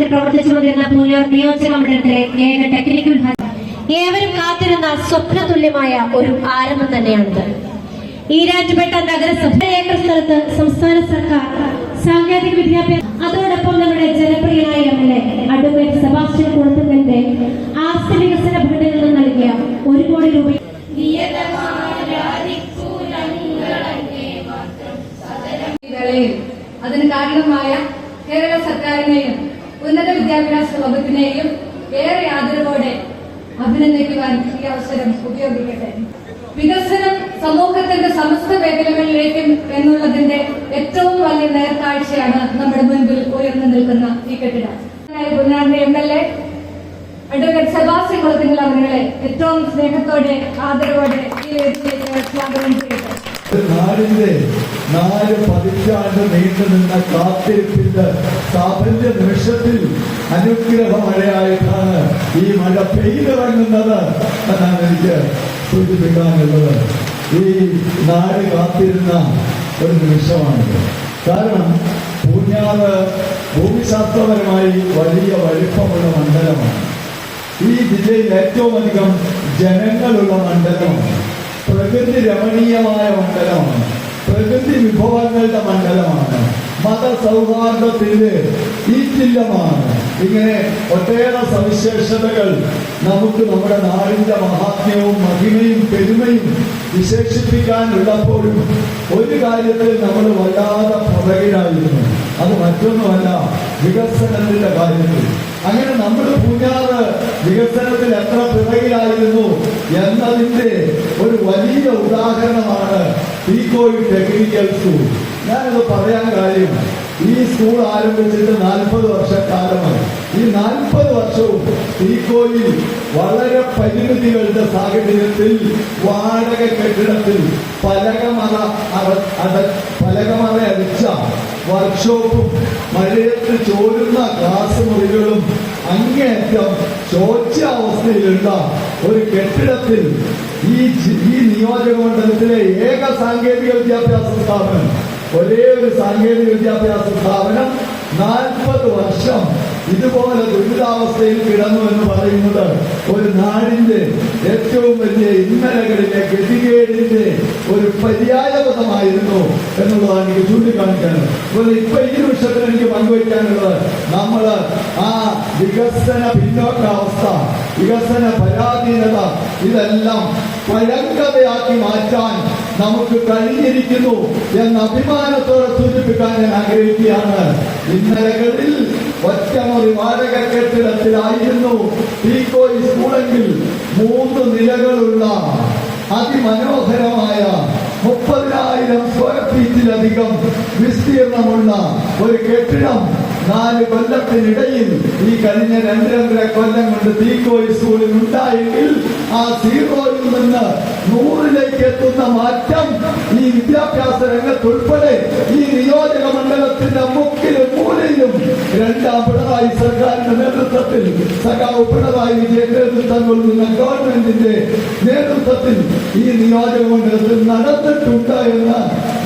പതിറ്റാണ്ടുകളായി വാടക കെട്ടിടത്തിൽ പ്രവർത്തിച്ചു വന്നിരുന്ന പൂഞ്ഞാർ നിയോജക മണ്ഡലത്തിലെ ഏക ടെക്നിക്കൽ ഏവരും കാത്തിരുന്ന സ്വപ്നതുല്യമായ ഒരു ആരംഭം തന്നെയാണിത്. ഈരാറ്റുപേട്ട നഗരസഭ ഏക്കർ സ്ഥലത്ത് സംസ്ഥാന സർക്കാർ സാങ്കേതിക വിദ്യാഭ്യാസം അതോടൊപ്പം നമ്മുടെ ജനപ്രിയനായ M L A advocate Sebastian കുളത്തുങ്കലിന്റെ ആസ്തി വികസന ഫണ്ടിൽ നിന്ന് നൽകിയ ഒരു കോടി രൂപ അതിന് കാരണമായ കേരള സർക്കാരിനെയും ഉന്നത വിദ്യാഭ്യാസ വകുപ്പിനെയും ഏറെ ആദരവോടെ അഭിനന്ദിക്കുവാൻ ഈ അവസരം ഉപയോഗിക്കട്ടെ. വികസനം സമൂഹത്തിന്റെ സമസ്ത മേഖലകളിലേക്കും എന്നുള്ളതിന്റെ ഏറ്റവും വലിയ നേർക്കാഴ്ചയാണ് നമ്മുടെ മുൻപിൽ ഉയർന്നു നിൽക്കുന്ന ഈ കെട്ടിടം. പുനാറിന്റെ M L A advocate Sebastian Kulathinkal അവരുടെ ഏറ്റവും സ്നേഹത്തോടെ ആദരവോടെ ഈ സ്വാഗതം ചെയ്യട്ടെ നാടിന്റെ നാല് പതിറ്റാണ്ട് നീണ്ടു നിന്ന കാത്തിരിപ്പിന്റെ സാഫല്യ നിമിഷത്തിൽ അനുഗ്രഹ മഴയായിട്ടാണ് ഈ മഴ പെയ്തിറങ്ങുന്നത് എന്നാണ് എനിക്ക് സൂചിപ്പിക്കാനുള്ളത്. ഈ നാട് കാത്തിരുന്ന ഒരു നിമിഷമാണിത്. കാരണം പൂഞ്ഞാറ് ഭൂമിശാസ്ത്രപരമായി വലിയ വലിപ്പമുള്ള മണ്ഡലമാണ്. ഈ ജില്ലയിൽ ഏറ്റവും അധികം ജനങ്ങളുള്ള മണ്ഡലമാണ്. പ്രകൃതി രമണീയമായ മണ്ഡലമാണ്. പ്രകൃതി വിഭവങ്ങളുടെ മണ്ഡലമാണ്. മത സൗഹാർദ്ദത്തിന്റെ ഈ ജില്ലമാണ് ഇങ്ങനെ ഒട്ടേറെ സവിശേഷതകൾ നമുക്ക് നമ്മുടെ നാടിന്റെ മഹാത്മ്യവും മഹിമയും പെരുമയും വിശേഷിപ്പിക്കാനുള്ളപ്പോഴും ഒരു കാര്യത്തിൽ നമ്മൾ വല്ലാതെ പുറകിലായിരുന്നു അത് മറ്റൊന്നുമല്ല വികസനത്തിന്റെ കാര്യത്തിൽ. അങ്ങനെ നമ്മൾ പൂഞ്ഞാറ് വികസനത്തിൽ എത്ര പിറകിലായിരുന്നു എന്നതിന്റെ ഒരു വലിയ ഉദാഹരണമാണ് ഈ തീക്കോയി ടെക്നിക്കൽ സ്കൂൾ. ഞാനത് പറയാൻ കാര്യം ഈ സ്കൂൾ ആരംഭിച്ചിട്ട് നാൽപ്പത് വർഷക്കാലമായി. ഈ നാൽപ്പത് വർഷവും തീക്കോയിൽ വളരെ പരിമിതികളുടെ സാഹചര്യത്തിൽ വാടക കെട്ടിടത്തിൽ പലകമറ പലകമറ അടിച്ച വർക്ക്ഷോപ്പും മഴയത്ത് ചോരുന്ന ക്ലാസ് മുറികളും അങ്ങേയറ്റം ശോച്യാവസ്ഥയിലുള്ള ഒരു കെട്ടിടത്തിൽ ഈ ഈ നിയോജക മണ്ഡലത്തിലെ ഏക സാങ്കേതിക വിദ്യാഭ്യാസ സ്ഥാപനം ഒരേ ഒരു സാങ്കേതിക വിദ്യാഭ്യാസ സ്ഥാപനം നാൽപ്പത് വർഷം ഇതുപോലെ ദുരിതാവസ്ഥയിൽ കിടന്നു എന്ന് പറയുന്നത് ഒരു നാടിന്റെ ഏറ്റവും വലിയ ഇന്നലകളിലെ ഗതികേടിന്റെ ഒരു പര്യായപദമായിരുന്നു എന്നുള്ളതാണ് എനിക്ക് ചൂണ്ടിക്കാണിക്കാനുള്ളത് അതുപോലെ ഇപ്പൊ ഈ വിഷയത്തിൽ എനിക്ക് പങ്കുവയ്ക്കാനുള്ളത് നമ്മൾ ആ വികസന പിന്നോക്കാവസ്ഥ വികസന പരാധീനത ഇതെല്ലാം പഴങ്കഥയാക്കി മാറ്റാൻ നമുക്ക് കഴിഞ്ഞിരിക്കുന്നു എന്ന അഭിമാനത്തോടെ സൂചിപ്പിക്കാൻ ഞാൻ ആഗ്രഹിക്കുകയാണ്. ഇന്നലകളിൽ ഒറ്റമുറി വാടക കെട്ടിടത്തിലായിരുന്നു തീക്കോയി സ്കൂളെങ്കിൽ മൂന്ന് നിലകളുള്ള അതിമനോഹരമായ മുപ്പതിനായിരം സ്ക്വയർ ഫീറ്റിലധികം വിസ്തീർണമുള്ള ഒരു കെട്ടിടം നാല് കൊല്ലത്തിനിടയിൽ ഈ കഴിഞ്ഞ രണ്ട് രണ്ടര കൊല്ലം കൊണ്ട് തീക്കോയി സ്കൂളിൽ ഉണ്ടായെങ്കിൽ ആ സീറോയിൽ നിന്ന് നൂറിലേക്ക് എത്തുന്ന മാറ്റം ഈ വിദ്യാഭ്യാസ രംഗത്തുൾപ്പെടെ ഈ നിയോജക മണ്ഡലത്തിന്റെ മുക്കിലും മൂലയിലും രണ്ടാം പിണറായി സർക്കാരിന്റെ നേതൃത്വത്തിൽ സഖാവ് പിണറായി വിജയൻ നേതൃത്വം കൊടുക്കുന്ന ഗവൺമെന്റിന്റെ നേതൃത്വത്തിൽ ഈ നിയോജക മണ്ഡലത്തിൽ നടന്നിട്ടുണ്ട് എന്ന്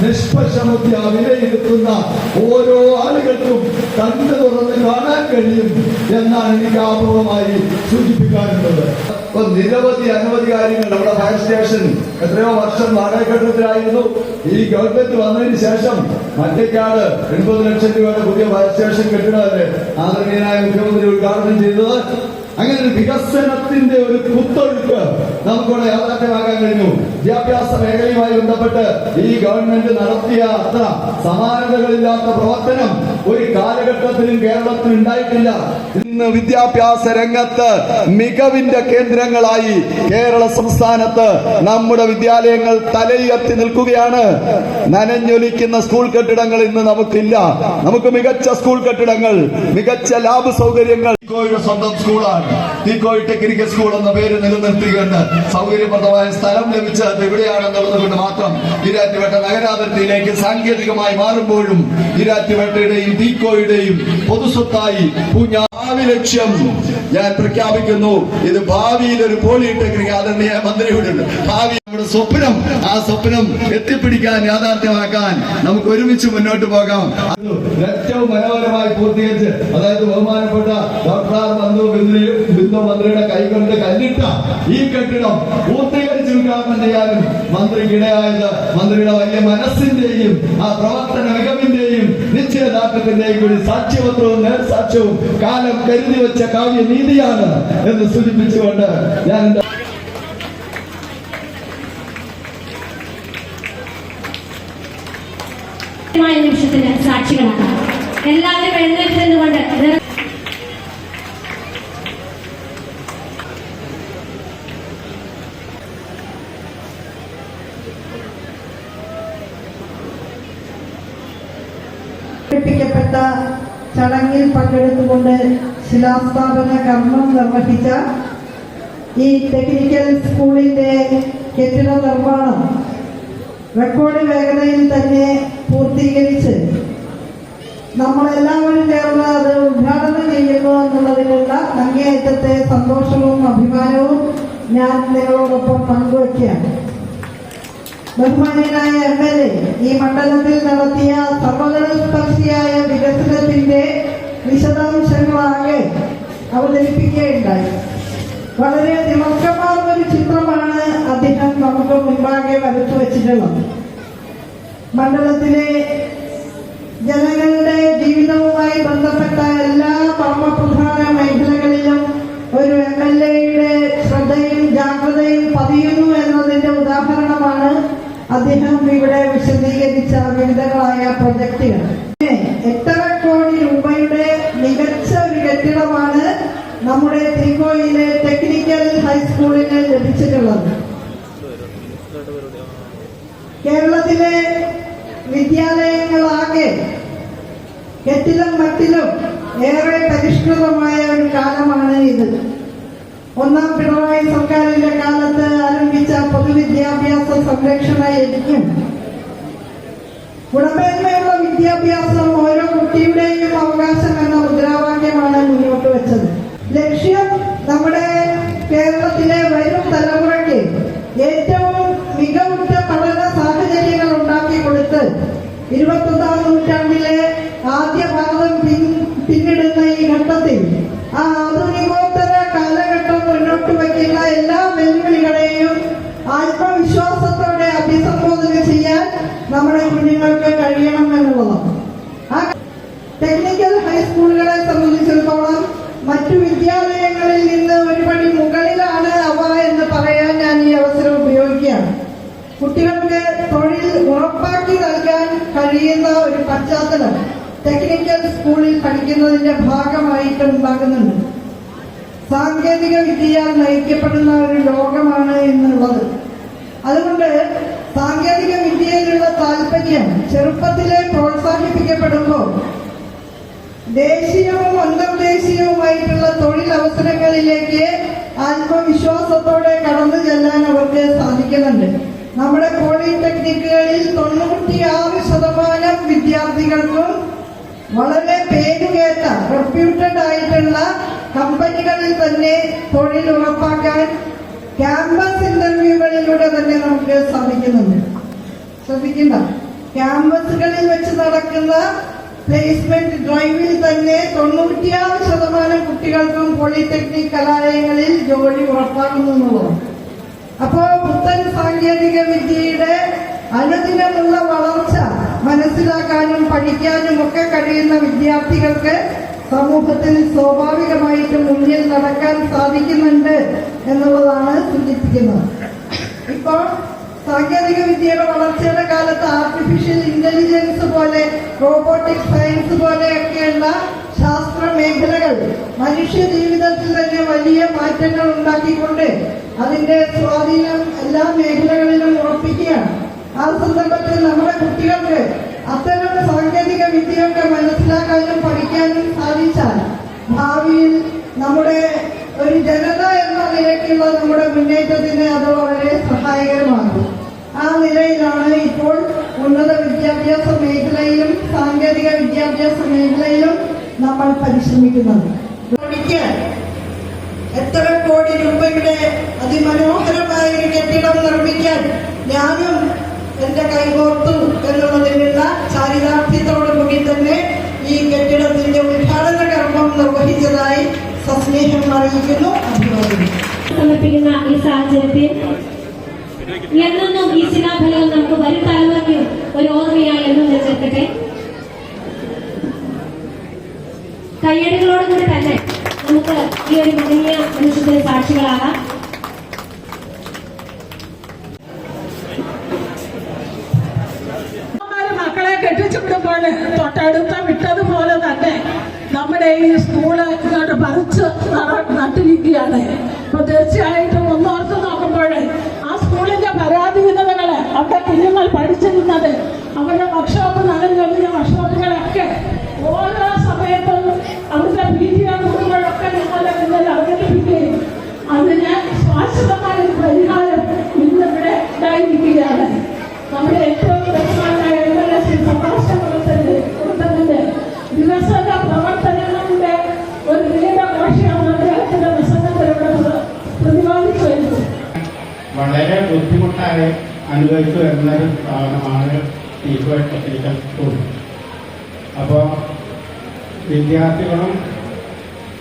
നിഷ്പക്ഷമത്യ വിലയിരുത്തുന്ന ഓരോ ആളുകൾക്കും കണ്ടു തുറന്ന് കാണാൻ കഴിയും എന്നാണ് എനിക്ക് ആപൂർവമായി സൂചിപ്പിക്കാനുള്ളത്. നിരവധി അനവധി കാര്യങ്ങൾ നമ്മുടെ ഫയർ സ്റ്റേഷൻ എത്രയോ വർഷം നാടകഘട്ടത്തിലായിരുന്നു. ഈ ഗവൺമെന്റ് വന്നതിന് ശേഷം മറ്റേക്കാട് എൺപത് ലക്ഷം രൂപയുടെ പുതിയ ഫയർ സ്റ്റേഷൻ കെട്ടിടമല്ലേ ആദരണീയനായ മുഖ്യമന്ത്രി ഉദ്ഘാടനം ചെയ്തത്. അങ്ങനെ ഒരു വികസനത്തിന്റെ ഒരു കുത്തൊഴുക്ക് നമുക്കിവിടെ യാഥാർത്ഥ്യമാക്കാൻ കഴിഞ്ഞു. വിദ്യാഭ്യാസ മേഖലയുമായി ബന്ധപ്പെട്ട് ഈ ഗവൺമെന്റ് നടത്തിയ അത്ര സമാനതകളില്ലാത്ത പ്രവർത്തനം ഒരു കാലഘട്ടത്തിലും കേരളത്തിൽ ഉണ്ടായിട്ടില്ല. ഇന്ന് വിദ്യാഭ്യാസ രംഗത്ത് മികവിന്റെ കേന്ദ്രങ്ങളായി കേരള സംസ്ഥാനത്ത് നമ്മുടെ വിദ്യാലയങ്ങൾ തലയുയർത്തി നിൽക്കുകയാണ്. നനഞ്ഞൊലിക്കുന്ന സ്കൂൾ കെട്ടിടങ്ങൾ ഇന്ന് നമുക്കില്ല. നമുക്ക് മികച്ച സ്കൂൾ കെട്ടിടങ്ങൾ മികച്ച ലാബ് സൗകര്യങ്ങൾ. സ്വന്തം സ്കൂളാണ്. തീക്കോയി ടെക്നിക്കൽ സ്കൂൾ എന്ന പേര് നിലനിർത്തിക്കൊണ്ട് സൗകര്യപ്രദമായ സ്ഥലം ലഭിച്ചത് എവിടെയാണെന്നുള്ളത് കൊണ്ട് മാത്രം ഈരാറ്റുപേട്ട നഗരാതിർത്തിയിലേക്ക് സാങ്കേതികമായി മാറുമ്പോഴും ഈരാറ്റുപേട്ടയുടെയും തീക്കോയുടെയും പൊതുസ്വത്തായി പൂഞ്ഞാ ഭാവി ലക്ഷ്യം. ഞാൻ പ്രഖ്യാപിക്കുന്നു ഇത് ഭാവിയിൽ ഒരു പോളിടെക്നിക് ആദരണീയ മന്ത്രിയോടുണ്ട്. ഭാവി നമ്മുടെ സ്വപ്നം ആ സ്വപ്നം എത്തിപ്പിടിക്കാൻ യാഥാർത്ഥ്യമാക്കാൻ നമുക്ക് ഒരുമിച്ച് മുന്നോട്ട് പോകാം. ഏറ്റവും മനോഹരമായി പൂർത്തീകരിച്ച് അതായത് ബഹുമാനപ്പെട്ട ഡോക്ടർ ആർ ബന്ധു ബിന്ദു ബിന്ദു മന്ത്രിയുടെ കൈകൊണ്ട് കല്ലിട്ട ഈ കെട്ടിടം പൂർത്തീകരിച്ച് ഉദ്ഘാടനം ചെയ്യാനും മന്ത്രിക്ക് ഇടയായത് മന്ത്രിയുടെ വലിയ മനസ്സിന്റെയും ആ പ്രവർത്തന മികവിന്റെയും നിശ്ചയദാർഢ്യത്തിന്റെയും കൂടി സാക്ഷ്യപത്രവും നേർസാക്ഷ്യവും കാലം കരുതി വെച്ച കാവ്യ നീതിയാണ് എന്ന് സൂചിപ്പിച്ചുകൊണ്ട് ഞാൻ നിമിഷത്തിന് സാക്ഷികളാണ്. എല്ലാവരും നിർ- സംഘടിപ്പിക്കപ്പെട്ട ചടങ്ങിൽ പങ്കെടുത്തുകൊണ്ട് ശിലാസ്ഥാപന കർമ്മം നിർവഹിച്ച ഈ ടെക്നിക്കൽ സ്കൂളിന്റെ കെട്ടിട നിർമ്മാണം റെക്കോർഡ് വേഗതയിൽ തന്നെ പൂർത്തീകരിച്ച് നമ്മളെല്ലാവരും ചേർന്ന് അത് ഉദ്ഘാടനം ചെയ്യുന്നു എന്നുള്ളതിലുള്ള അങ്ങേയറ്റത്തെ സന്തോഷവും അഭിമാനവും ഞാൻ നിങ്ങളോടൊപ്പം പങ്കുവയ്ക്കുകയാണ് ബഹുമാനായ എം എൽ എ ഈ മണ്ഡലത്തിൽ നടത്തിയ സർവകലസ്പർശിയായ വികസനത്തിന്റെ വിശദാംശങ്ങളാകെ അവതരിപ്പിക്കുകയുണ്ടായി. വളരെ തിളക്കമാർന്ന ഒരു ചിത്രമാണ് അദ്ദേഹം നമുക്ക് മുൻപാകെ വരച്ചു വച്ചിട്ടുള്ളത്. മണ്ഡലത്തിലെ ജനങ്ങളുടെ ജീവിതവുമായി ബന്ധപ്പെട്ട എല്ലാ കർമ്മപ്രധാന മേഖലകളിലും ഒരു എം എൽ എയുടെ ശ്രദ്ധയും ജാഗ്രതയും പതിയുന്നു എന്നതിന്റെ ഉദാഹരണമാണ് അദ്ദേഹം ഇവിടെ വിശദീകരിച്ച വിവിധങ്ങളായ പ്രൊജക്ടുകൾ എട്ടര കോടി രൂപയുടെ മികച്ച ഒരു കെട്ടിടമാണ് നമ്മുടെ തിരുക്കോയിലെ ടെക്നിക്കൽ ഹൈസ്കൂളിന് ലഭിച്ചിട്ടുള്ളത് കേരളത്തിലെ വിദ്യാലയങ്ങളാകെ കെട്ടിലും മട്ടിലും ഏറെ പരിഷ്കൃതമായ ഒരു കാലമാണ് ഇത്. ഒന്നാം പിണറായി സർക്കാരിന്റെ കാലത്ത് ആരംഭിച്ച പൊതുവിദ്യാഭ്യാസ സംരക്ഷണ യജ്ഞം. ഗുണമേന്മയുള്ള വിദ്യാഭ്യാസം ഓരോ കുട്ടിയുടെയും അവകാശം എന്ന മുദ്രാവാക്യമാണ് മുന്നോട്ട് വെച്ചത്. ലക്ഷ്യം നമ്മുടെ കേരളത്തിലെ വരും തലമുറയ്ക്ക് ഏറ്റവും മികവുറ്റ പഠന സാഹചര്യങ്ങൾ ഉണ്ടാക്കി കൊടുത്ത് ഇരുപത്തൊന്നാം നൂറ്റാണ്ടിലെ ആദ്യ ഭാഗം പിൻ പിന്നിടുന്ന ഈ ഘട്ടത്തിൽ ആ ആധുനികോത്തര കാലഘട്ടം മുന്നോട്ട് വയ്ക്കുന്ന എല്ലാ വെല്ലുവിളികളെയും ആത്മവിശ്വാസത്തോടെ അഭിസംബോധന ചെയ്യാൻ നമ്മുടെ കുഞ്ഞുങ്ങൾക്ക് കഴിയണം എന്നുള്ളതാണ്. ആ ടെക്നിക്കൽ ഹൈസ്കൂളുകളെ സംബന്ധിച്ചിടത്തോളം മറ്റു വിദ്യാലയങ്ങളിൽ നിന്ന് ഒരുപടി മുകളിലാണ് അവ എന്ന് പറയാൻ ഞാൻ ഈ അവസരം ഉപയോഗിക്കുകയാണ് കുട്ടികൾക്ക് തൊഴിൽ ഉറപ്പാക്കി നൽകാൻ കഴിയുന്ന ഒരു പശ്ചാത്തലം ടെക്നിക്കൽ സ്കൂളിൽ പഠിക്കുന്നതിന്റെ ഭാഗമായിട്ട് ഉണ്ടാകുന്നുണ്ട് സാങ്കേതിക വിദ്യയാൽ നയിക്കപ്പെടുന്ന ഒരു ലോകമാണ് എന്നുള്ളത് അതുകൊണ്ട് സാങ്കേതിക വിദ്യയിലുള്ള താല്പര്യം ചെറുപ്പത്തിലെ പ്രോത്സാഹിപ്പിക്കപ്പെടുമ്പോൾ ദേശീയവും അന്തർദേശീയവുമായിട്ടുള്ള തൊഴിലവസരങ്ങളിലേക്ക് ആത്മവിശ്വാസത്തോടെ കടന്നു ചെല്ലാൻ അവർക്ക് സാധിക്കുന്നുണ്ട്. നമ്മുടെ പോളിടെക്നിക്കുകളിൽ തൊണ്ണൂറ്റിയാറ് ശതമാനം വിദ്യാർത്ഥികൾക്കും വളരെ പേരുകേട്ട റെപ്യൂട്ടഡ് ആയിട്ടുള്ള കമ്പനികളിൽ തന്നെ തൊഴിൽ ഉറപ്പാക്കാൻ ക്യാമ്പസ് ഇന്റർവ്യൂകളിലൂടെ തന്നെ നമുക്ക് സാധിക്കുന്നുണ്ട്. ശ്രദ്ധിക്കുന്ന ക്യാമ്പസുകളിൽ വെച്ച് നടക്കുന്ന പ്ലേസ്മെന്റ് ഡ്രൈവിൽ തന്നെ തൊണ്ണൂറ്റിയാറ് ശതമാനം കുട്ടികൾക്കും പോളിടെക്നിക് കലാലയങ്ങളിൽ ജോലി ഉറപ്പാക്കുന്നു എന്നുള്ളതാണ്. അപ്പോ പുത്തൻ സാങ്കേതിക വിദ്യയുടെ അനുദിനമുള്ള വളർച്ച മനസ്സിലാക്കാനും പഠിക്കാനും ഒക്കെ കഴിയുന്ന വിദ്യാർത്ഥികൾക്ക് സമൂഹത്തിൽ സ്വാഭാവികമായിട്ടും മുന്നിൽ നടക്കാൻ സാധിക്കുന്നുണ്ട് എന്നുള്ളതാണ് സൂചിപ്പിക്കുന്നത്. ഇപ്പോൾ സാങ്കേതിക വിദ്യയുടെ വളർച്ചയുടെ കാലത്ത് ആർട്ടിഫിഷ്യൽ ഇന്റലിജൻസ് പോലെ റോബോട്ടിക് സയൻസ് പോലെയൊക്കെയുള്ള ശാസ്ത്ര മേഖലകൾ മനുഷ്യ ജീവിതത്തിൽ തന്നെ വലിയ മാറ്റങ്ങൾ ഉണ്ടാക്കിക്കൊണ്ട് അതിന്റെ സ്വാധീനം എല്ലാ മേഖലകളിലും ഉറപ്പിക്കുകയാണ്. ആ സന്ദർഭത്തിൽ നമ്മുടെ കുട്ടികൾക്ക് അത്തരം സാങ്കേതിക വിദ്യയൊക്കെ മനസ്സിലാക്കാനും പഠിക്കാനും സാധിച്ചാൽ ഭാവിയിൽ നമ്മുടെ ഒരു ജനത എന്ന നിലയ്ക്കുള്ള നമ്മുടെ മുന്നേറ്റത്തിന് അത് വളരെ സഹായകരമാകും ആ നിലയിലാണ് ഇപ്പോൾ ഉന്നത വിദ്യാഭ്യാസ മേഖലയിലും സാങ്കേതിക വിദ്യാഭ്യാസ മേഖലയിലും നമ്മൾ പരിശ്രമിക്കുന്നത്. എത്ര കോടി രൂപയുടെ അതിമനോഹരമായ ഒരു കെട്ടിടം നിർമ്മിക്കാൻ ഞാനും എന്റെ കൈകോർത്തു എന്നുള്ളതിനുള്ള ചാരിതാർത്ഥ്യത്തോടുകൂടി തന്നെ ഈ കെട്ടിടത്തിന്റെ ഉദ്ഘാടന കർമ്മം നിർവഹിച്ചതായി സസ്നേഹം അറിയിക്കുന്നു സമർപ്പിക്കുന്ന ഈ സാഹചര്യത്തിൽ എന്നെന്നും ഈ ശിലാഫലകം നമുക്ക് വരും തലമുറയ്ക്ക് ഒരു ഓർമ്മയായി എന്നും നിലനിൽക്കട്ടെ. കയ്യടികളോടുകൂടി തന്നെ നമുക്ക് ഈ ഒരു മഹനീയ മനുഷ്യത്തിന് സാക്ഷികളാകാം. നമ്മുടെ ഈ സ്കൂൾ ഇങ്ങോട്ട് പറിച്ച് നട- നട്ടിരിക്കുകയാണ്. അപ്പൊ തീർച്ചയായിട്ടും ഒന്നോർത്ത് നോക്കുമ്പോൾ ആ സ്കൂളിന്റെ പരാധീനതകൾ അവിടെ കുഞ്ഞുങ്ങൾ പഠിച്ചിരുന്നത് അവരുടെ വർക്ക്ഷോപ്പ് നനഞ്ഞൊഴിഞ്ഞ വർക്ക്ഷോപ്പുകളൊക്കെ ഓരോ സമയത്തും അവിടുത്തെ പി ടി ഞങ്ങളുടെ മുന്നിൽ അവതരിപ്പിക്കുകയും അതിന് ശാശ്വതമായ ഒരു പരിഹാരം ഇന്നിവിടെ ഉണ്ടായിരിക്കുകയാണ്. നമ്മുടെ ഏറ്റവും അനുഭവിച്ചു വരുന്ന ഒരു സ്ഥാപനമാണ് ടീച്ചർ ടെക്നിക്കൽ അപ്പോൾ വിദ്യാർത്ഥികളും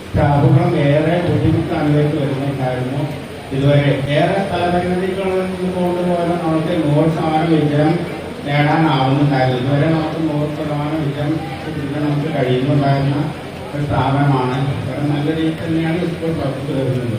സ്റ്റാഫുകളും ഏറെ ബുദ്ധിമുട്ട് അനുഭവിച്ചു വരുന്നുണ്ടായിരുന്നു ഇതുവരെ. ഏറെ തലപരിമിതികളിൽ നിന്ന് കൊണ്ടുപോകാൻ നമുക്ക് നൂറ് ശതമാനം വിജയം നേടാനാവുന്നുണ്ടായിരുന്നു. ഇതുവരെ നമുക്ക് നൂറ് ശതമാനം വിജയം കിട്ടാൻ നമുക്ക് കഴിയുന്നുണ്ടായിരുന്ന ഒരു സ്ഥാപനമാണ്. നല്ല രീതിയിൽ തന്നെയാണ് ഇപ്പോൾ പ്രവർത്തിച്ചു വരുന്നത്.